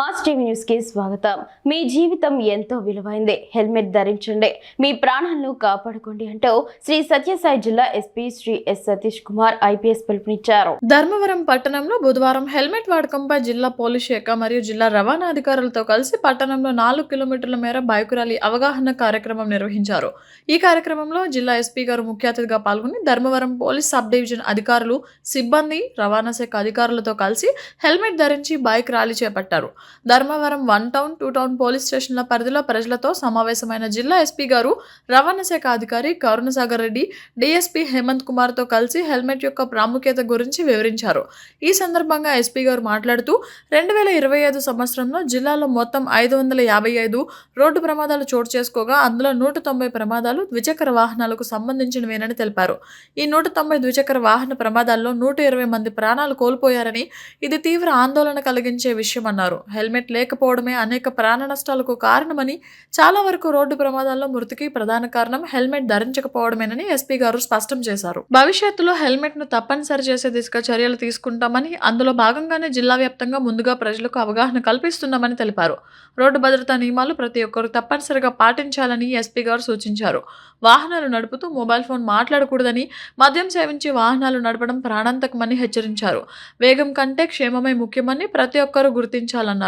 Mass TV న్యూస్కి స్వాగతం. మీ జీవితం ఎంతో విలువైంది. హెల్మెట్ ధరించండి. మీ ప్రాణాలను కాపాడుకోండి అంటూ శ్రీ సత్యసాయి జిల్లా SP Shri S Satish Kumar IPS పిలుపునిచ్చారు. ధర్మవరం పట్టణంలో బుధవారం హెల్మెట్ వాడకంపై జిల్లా పోలీస్ శాఖ మరియు జిల్లా రవాణా అధికారులతో కలిసి పట్టణంలో నాలుగు కిలోమీటర్ల మేర బైకు ర్యాలీ అవగాహన కార్యక్రమం నిర్వహించారు. ఈ కార్యక్రమంలో జిల్లా ఎస్పీ గారు ముఖ్య అతిథిగా పాల్గొని ధర్మవరం పోలీస్ సబ్ డివిజన్ అధికారులు సిబ్బంది రవాణా శాఖ అధికారులతో కలిసి హెల్మెట్ ధరించి బైక్ ర్యాలీ చేపట్టారు. Dharmavaram one town two town police స్టేషన్ల పరిధిలో ప్రజలతో సమావేశమైన జిల్లా ఎస్పీ గారు రవాణా శాఖ అధికారి కరుణసాగర్ రెడ్డి డిఎస్పీ హేమంత్ కుమార్తో కలిసి హెల్మెట్ యొక్క ప్రాముఖ్యత గురించి వివరించారు. ఈ సందర్భంగా ఎస్పీ గారు మాట్లాడుతూ రెండు వేల ఇరవై ఐదు సంవత్సరంలో జిల్లాలో మొత్తం ఐదు వందల యాభై ఐదు రోడ్డు ప్రమాదాలు చోటు చేసుకోగా అందులో నూట తొంభై ప్రమాదాలు ద్విచక్ర వాహనాలకు సంబంధించినవేనని తెలిపారు. ఈ నూట తొంభై ద్విచక్ర వాహన ప్రమాదాల్లో నూట ఇరవై మంది ప్రాణాలు కోల్పోయారని ఇది తీవ్ర ఆందోళన కలిగించే విషయమన్నారు హెల్మెట్ లేకపోవడమే అనేక ప్రాణ నష్టాలకు కారణమని చాలా వరకు రోడ్డు ప్రమాదాల్లో మృతికి ప్రధాన కారణం హెల్మెట్ ధరించకపోవడమేనని ఎస్పీ గారు స్పష్టం చేశారు. భవిష్యత్తులో హెల్మెట్ను తప్పనిసరి చేసే దిశగా చర్యలు తీసుకుంటామని అందులో భాగంగానే జిల్లా వ్యాప్తంగా ముందుగా ప్రజలకు అవగాహన కల్పిస్తున్నామని తెలిపారు. రోడ్డు భద్రతా నియమాలు ప్రతి ఒక్కరు తప్పనిసరిగా పాటించాలని ఎస్పీ గారు సూచించారు. వాహనాలు నడుపుతూ మొబైల్ ఫోన్ మాట్లాడకూడదని మద్యం సేవించి వాహనాలు నడపడం ప్రాణాంతకమని హెచ్చరించారు. వేగం కంటే క్షేమమే ముఖ్యమని ప్రతి ఒక్కరూ గుర్తించాలన్నారు.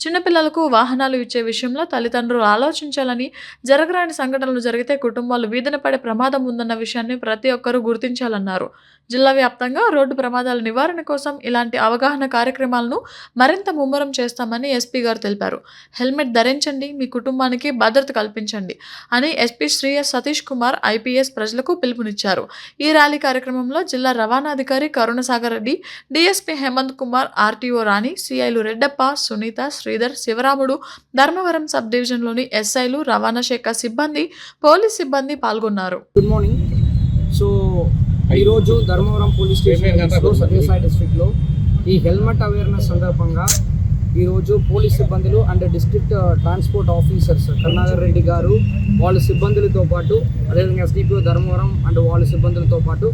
చిన్నపిల్లలకు వాహనాలు ఇచ్చే విషయంలో తల్లిదండ్రులు ఆలోచించాలని జరగరాని సంఘటనలు జరిగితే కుటుంబాలు వీధిన పడే ప్రమాదం ఉందన్న విషయాన్ని ప్రతి ఒక్కరూ గుర్తించాలన్నారు. జిల్లా వ్యాప్తంగా రోడ్డు ప్రమాదాల నివారణ కోసం ఇలాంటి అవగాహన కార్యక్రమాలను మరింత ముమ్మరం చేస్తామని ఎస్పీ గారు తెలిపారు. హెల్మెట్ ధరించండి మీ కుటుంబానికి భద్రత కల్పించండి అని ఎస్పీ శ్రీఎస్ సతీష్ కుమార్ ఐపీఎస్ ప్రజలకు పిలుపునిచ్చారు. ఈ ర్యాలీ కార్యక్రమంలో జిల్లా రవాణా అధికారి కరుణసాగర్ రెడ్డి డిఎస్పీ హేమంత్ కుమార్ ఆర్టీఓ రాణి సిఐలు రెడ్డప్ప సునీత శ్రీధర్ శివరాముడు ధర్మవరం సబ్ డివిజన్లోని ఎస్ఐలు రవాణా శాఖ సిబ్బంది పోలీస్ సిబ్బంది పాల్గొన్నారు. గుడ్ మార్నింగ్ సో ఈరోజు ధర్మవరం పోలీస్ స్టేషన్ సత్యసాయి డిస్ట్రిక్ట్లో ఈ హెల్మెట్ అవేర్నెస్ సందర్భంగా ఈరోజు police సిబ్బందులు and district transport officers Karunakar Reddy గారు వాళ్ళ సిబ్బందులతో పాటు అదేవిధంగా ఎస్డిపిఓ ధర్మవరం అండ్ వాళ్ళ సిబ్బందులతో పాటు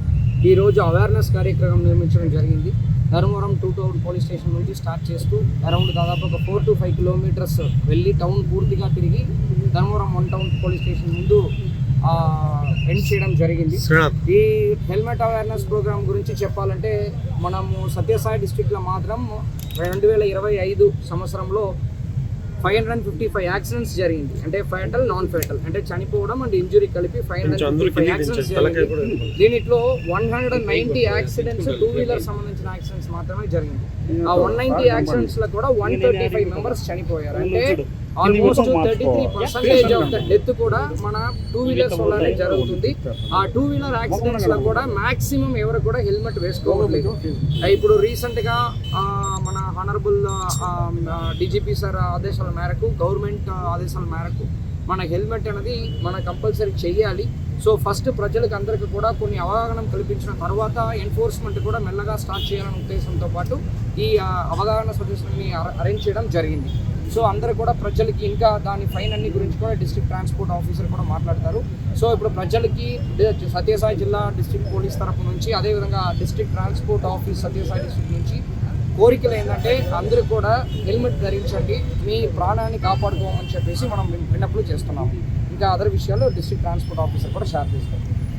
ఈరోజు అవేర్నెస్ కార్యక్రమం నిర్మించడం జరిగింది. Dharmavaram two town police station నుంచి స్టార్ట్ చేస్తూ అరౌండ్ దాదాపు ఒక ఫోర్ టు ఫైవ్ కిలోమీటర్స్ వెళ్ళి టౌన్ పూర్తిగా తిరిగి Dharmavaram one town police station ముందు ఎండ్ చేయడం జరిగింది. ఈ హెల్మెట్ అవేర్నెస్ ప్రోగ్రామ్ గురించి చెప్పాలంటే మనము సత్యసాయి డిస్ట్రిక్ట్లో మాత్రం రెండు వేల ఇరవై ఐదు సంవత్సరంలో five hundred and fifty five accidents జరిగింది. అంటే ఫైటల్ నాన్ ఫైటల్ అంటే చనిపోవడం అండ్ ఇంజురీ కలిపి ఫైవ్ హండ్రెడ్ ఫైవ్ యాక్సిడెంట్స్ జరిగింది. దీనిట్లో one hundred and ninety accidents two wheeler సంబంధించిన యాక్సిడెంట్స్ మాత్రమే జరిగింది. ఆ వన్ నైన్టీ యాక్సిడెంట్స్లో కూడా వన్ థర్టీ ఫైవ్ మెంబర్స్ చనిపోయారు. అంటే almost thirty three percentage of the death కూడా మన టూ వీలర్స్ వల్లనే జరుగుతుంది. ఆ టూ వీలర్ యాక్సిడెంట్స్లో కూడా మాక్సిమం ఎవరు కూడా హెల్మెట్ వేసుకోవట్లేదు. ఇప్పుడు రీసెంట్గా మన హానరబుల్ డీజీపీ సార్ ఆదేశాల మేరకు గవర్నమెంట్ uh, ఆదేశాల మేరకు మన హెల్మెట్ అనేది మన కంపల్సరీ చేయాలి. సో ఫస్ట్ ప్రజలకు అందరికీ కూడా కొన్ని అవగాహన కల్పించిన తర్వాత ఎన్ఫోర్స్మెంట్ కూడా మెల్లగా స్టార్ట్ చేయాలనే ఉద్దేశంతో పాటు ఈ అవగాహన సదస్సుని అరేంజ్ చేయడం జరిగింది. సో అందరూ కూడా ప్రజలకి ఇంకా దాని ఫైన్ అన్ని గురించి కూడా డిస్ట్రిక్ట్ ట్రాన్స్పోర్ట్ ఆఫీసర్ కూడా మాట్లాడతారు. సో ఇప్పుడు ప్రజలకి సత్యసాయి జిల్లా డిస్ట్రిక్ట్ పోలీస్ తరపు నుంచి అదేవిధంగా district transport office Satyasai district నుంచి కోరికలు ఏంటంటే అందరూ కూడా హెల్మెట్ ధరించండి మీ ప్రాణాన్ని కాపాడుకోమని చెప్పేసి మనం విన్నప్పుడు చేస్తున్నాము. ఇంకా అదర్ విషయాలు డిస్ట్రిక్ట్ ట్రాన్స్పోర్ట్ ఆఫీసర్ కూడా షేర్ చేస్తారు.